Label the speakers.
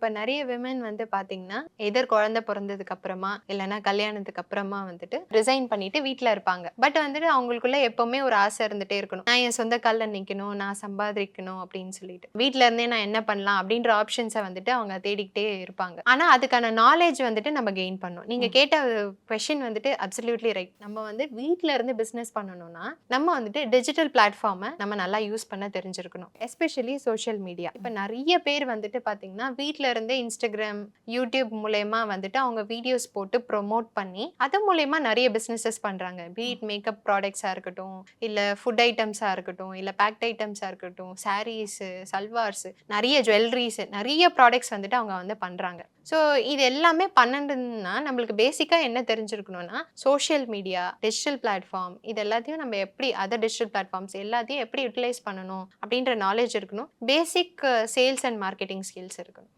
Speaker 1: இப்ப நெறைய விமன் வந்து பாத்தீங்கன்னா, எதர் குழந்தை பொறந்ததுக்கு அப்புறமா, இல்லன்னா கல்யாணத்துக்கு அப்புறமா வந்துட்டு ரிசைன் பண்ணிட்டு வீட்ல இருப்பாங்க. பட் வந்துட்டு அவங்களுக்குள்ள எப்பவுமே ஒரு ஆசை இருந்துட்டே இருக்கணும். நான் என் சொந்த கால்ல நிக்கணும், நான் சம்பாதிக்கணும் அப்படின்னு சொல்லிட்டு. வீட்ல இருந்தே நான் என்ன பண்ணலாம் அப்படின்ற ஆப்ஷன்ஸ வந்துட்டு அவங்க தேடிக்கிட்டே இருப்பாங்க. ஆனா அதுக்கான நாலேட்ஜ் வந்துட்டு நம்ம கெயின் பண்ணணும். நீங்க
Speaker 2: ம்.
Speaker 1: கேட்ட கொஸ்டின் வந்துட்டு அப்சல்யூட்லி ரைட். நம்ம வந்து வீட்ல இருந்து பிசினஸ் பண்ணணும்னா, நம்ம வந்துட்டு டிஜிட்டல் பிளாட்ஃபார்ம நம்ம நல்லா யூஸ் பண்ண தெரிஞ்சிருக்கணும். Especially social media. இப்ப நெறைய பேர் வந்துட்டு பாத்தீங்கன்னா, வீட்ல இருந்தே இன்ஸ்டாகிராம் யூடியூப் மூலயமா வந்துட்டு அவங்க வீடியோஸ் போட்டு ப்ரொமோட் பண்ணி, அது மூலயமா நிறைய பிஸ்னஸஸ் பண்றாங்க. பீட் மேக்கப் ப்ராடக்ட்ஸா இருக்கட்டும், இல்ல ஃபுட் ஐட்டம்ஸா இருக்கட்டும், இல்ல பேக்ட் ஐட்டம்ஸா இருக்கட்டும், சாரீஸு, சல்வார்ஸ், நிறைய ஜுவல்லரீஸ், நிறைய ப்ராடக்ட்ஸ் வந்துட்டு அவங்க வந்து பண்றாங்க. ஸோ இது எல்லாமே பண்ணணுன்னா நம்மளுக்கு பேசிக்காக என்ன தெரிஞ்சிருக்கணும்னா, சோஷியல் மீடியா, டிஜிட்டல் பிளாட்ஃபார்ம் இது எல்லாத்தையும் நம்ம எப்படி அதர் டிஜிட்டல் பிளாட்ஃபார்ம்ஸ் எல்லாத்தையும் எப்படி யூட்டிலைஸ் பண்ணணும் அப்படின்ற நாலேஜ் இருக்கணும். Basic sales and marketing skills இருக்கணும்.